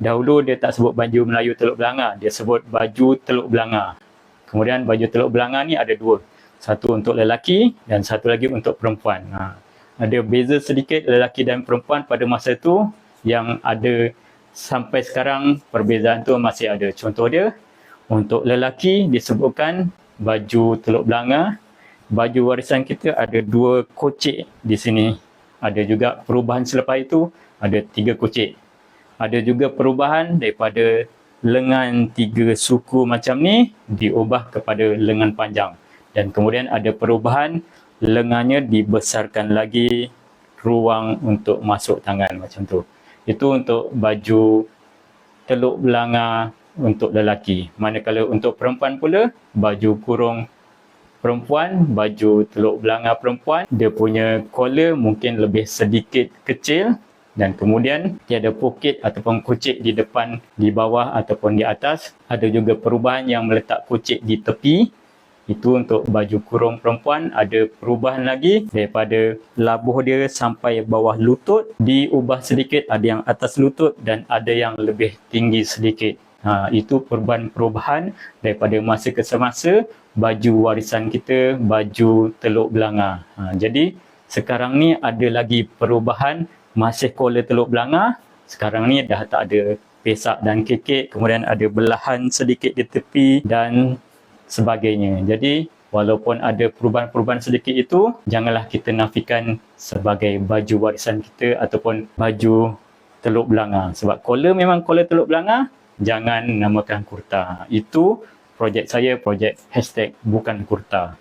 Dahulu dia tak sebut baju Melayu Teluk Belanga, dia sebut baju Teluk Belanga. Kemudian baju Teluk Belanga ni ada dua. Satu untuk lelaki dan satu lagi untuk perempuan. Ha. Ada beza sedikit lelaki dan perempuan pada masa itu yang ada sampai sekarang perbezaan tu masih ada. Contoh dia, untuk lelaki disebutkan baju Teluk Belanga, baju warisan kita ada dua kocik di sini. Ada juga perubahan selepas itu, ada tiga kocik ada juga perubahan daripada lengan tiga suku macam ni diubah kepada lengan panjang. Dan kemudian ada perubahan lengannya dibesarkan lagi ruang untuk masuk tangan macam tu. Itu untuk baju teluk belanga untuk lelaki. Manakala untuk perempuan pula baju kurung perempuan baju teluk belanga perempuan dia punya collar mungkin lebih sedikit kecil dan kemudian tiada poket ataupun kucik di depan, di bawah ataupun di atas. Ada juga perubahan yang meletak kucik di tepi. Itu untuk baju kurung perempuan. Ada perubahan lagi daripada labuh dia sampai bawah lutut. Diubah sedikit, ada yang atas lutut dan ada yang lebih tinggi sedikit. Ha, itu perubahan-perubahan daripada masa ke semasa baju warisan kita, baju teluk belanga. Ha, jadi sekarang ni ada lagi perubahan masih collar teluk belanga sekarang ni dah tak ada pesak dan kekek kemudian ada belahan sedikit di tepi dan sebagainya. Jadi walaupun ada perubahan-perubahan sedikit itu janganlah kita nafikan sebagai baju warisan kita ataupun baju teluk belanga. Sebab collar memang collar teluk belanga jangan namakan kurta. Itu projek saya projek hashtag bukan kurta